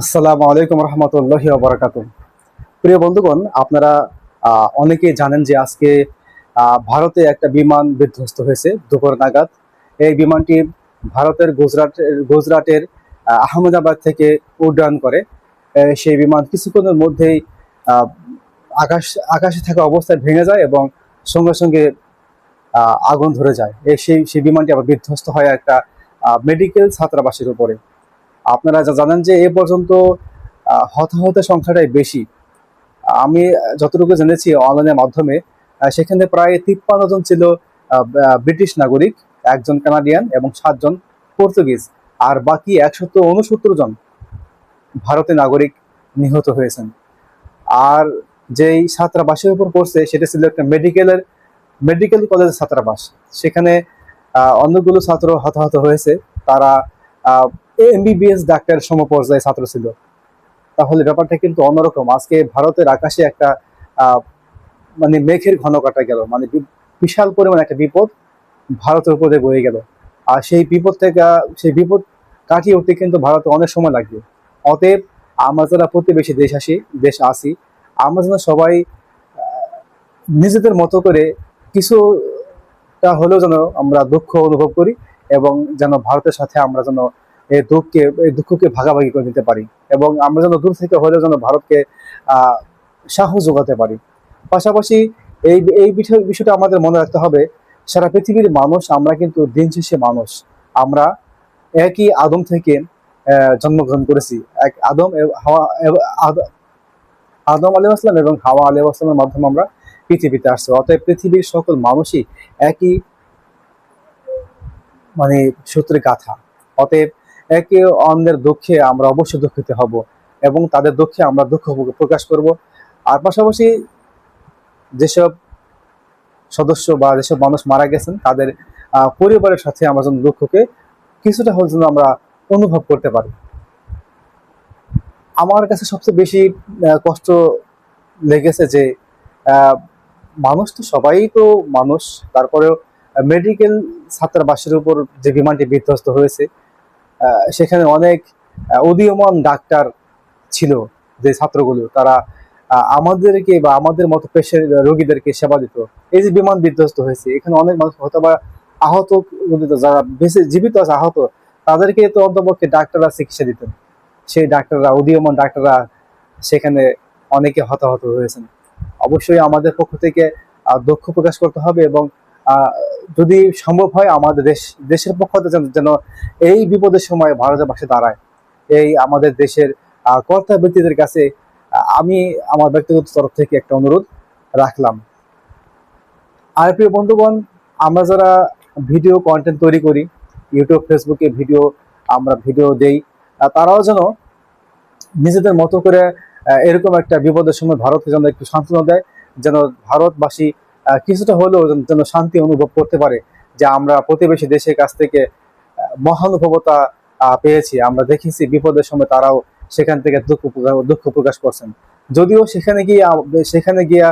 আসসালামু আলাইকুম রহমতুল্লাহ বারাকাত প্রিয় বন্ধুগণ, আপনারা অনেকেই জানেন যে আজকে ভারতে একটা বিমান বিধ্বস্ত হয়েছে, দুপুর নাগাদ। এই বিমানটি ভারতের গুজরাট, গুজরাটের আহমেদাবাদ থেকে উড্ডয়ন করে। সেই বিমান কিছুক্ষণের মধ্যেই আকাশ, আকাশে থাকা অবস্থায় ভেঙে যায় এবং সঙ্গে সঙ্গে আগুন ধরে যায়। এই সেই সেই বিমানটি আবার বিধ্বস্ত হয় একটা মেডিকেল ছাত্রাবাসের উপরে। আপনারা যা জানেন যে এ পর্যন্ত হতাহতের সংখ্যাটাই বেশি। আমি যতটুকু জেনেছি অনলাইনের মাধ্যমে সেখানে প্রায় তিপ্পান্ন জন ছিল ব্রিটিশ নাগরিক একজন কানাডিয়ান এবং সাতজন পর্তুগিজ আর বাকি একশত উনসত্তর জন ভারতের নাগরিক নিহত হয়েছেন। আর যেই ছাত্রাবাসের উপর পড়ছে সেটা ছিল একটা মেডিকেলের মেডিকেল কলেজের ছাত্রাবাস। সেখানে আহ, অনেকগুলো ছাত্র হতাহত হয়েছে। তারা এমবিবিএস ডাক্তার সমপর্যায়ে ছাত্র ছিল। তাহলে ব্যাপারটা কিন্তু অন্যরকম। আজকে ভারতের আকাশে একটা মানে মেঘের ঘন কাটা গেল। মানে বিশাল পরিমাণ একটা বিপদ ভারতের উপরে বয়ে গেল। আর সেই বিপদ থেকে, সেই বিপদ কাটিয়ে উঠতে কিন্তু ভারতে অনেক সময় লাগবে। অতএব আমরা যারা প্রতিবেশী দেশ আসি দেশ আসি, আমরা যেন সবাই নিজেদের মতো করে কিছুটা হলেও যেন আমরা দুঃখ অনুভব করি এবং যেন ভারতের সাথে আমরা যেন দুঃখকে এই দুঃখকে ভাগাভাগি করে দিতে পারি এবং আমরা যেন দূর থেকে হলেও যেন ভারতকে সাহস যোগাতে পারি। পাশাপাশি এই এই বিষয়, বিষয়টা আমাদের মনে রাখতে হবে, সারা পৃথিবীর মানুষ, আমরা কিন্তু দিন শেষে মানুষ। আমরা একই আদম থেকে জন্মগ্রহণ করেছি। এক আদম হাওয়া আদ- আদম আলী আসলাম এবং হাওয়া আলী আসলামের মাধ্যমে আমরা পৃথিবীতে আসছি। অতএব পৃথিবীর সকল মানুষই একই মানে সূত্রে গাথা। অতএব একে অন্যের দুঃখে আমরা অবশ্যই দুঃখিত হব এবং তাদের দুঃখে আমরা দুঃখ প্রকাশ করব। আর পাশাপাশি যেসব সদস্য বা যেসব মানুষ মারা গেছেন, তাদের পরিবারের সাথে আমরা যেন দুঃখকে কিছুটা হলেও যেন আমরা অনুভব করতে পারি। আমার কাছে সবচেয়ে বেশি কষ্ট লেগেছে যে মানুষ তো সবাই তো মানুষ। তারপরেও মেডিকেল ছাত্রাবাসের উপর যে বিমানটি বিধ্বস্ত হয়েছে সেখানে অনেক উদীয়মান ডাক্তার ছিল যে ছাত্রগুলো। তারা আমাদেরকে বা আমাদের মতো পেশের রোগীদেরকে সেবা দিত। এই যে বিমান বিধ্বস্ত হয়েছে, এখানে অনেক মানুষ হয়তো বা আহত যারা বেঁচে জীবিত আছে, আহত, তাদেরকে তো অন্তপক্ষে ডাক্তাররা চিকিৎসা দিতেন। সেই ডাক্তাররা, উদীয়মান ডাক্তাররা সেখানে অনেকে হতাহত হয়েছেন। অবশ্যই আমাদের পক্ষ থেকে দুঃখ প্রকাশ করতে হবে এবং যদি সম্ভব হয় আমাদের দেশ, দেশের পক্ষ যেন- যেন এই বিপদের সময় ভারতের পাশে দাঁড়ায়। এই আমাদের দেশের কর্তা ব্যক্তিদের কাছে আমি আমার ব্যক্তিগত তরফ থেকে একটা অনুরোধ রাখলাম। আর প্রিয় বন্ধুগণ, আমরা যারা ভিডিও কন্টেন্ট তৈরি করি ইউটিউব ফেসবুকে ভিডিও আমরা ভিডিও দেই তারাও যেন নিজেদের মতো করে এরকম একটা বিপদের সময় ভারতকে যেন একটু সান্ত্বনা দেয়, যেন ভারতবাসী কিছুটা হলেও যেন- শান্তি অনুভব করতে পারে যে আমরা প্রতিবেশী দেশের কাছ থেকে মহানুভবতা পেয়েছি। আমরা দেখেছি বিপদের সময় তারাও সেখান থেকে দুঃখ দুঃখ প্রকাশ করছেন। যদিও সেখানে গিয়ে সেখানে গিয়া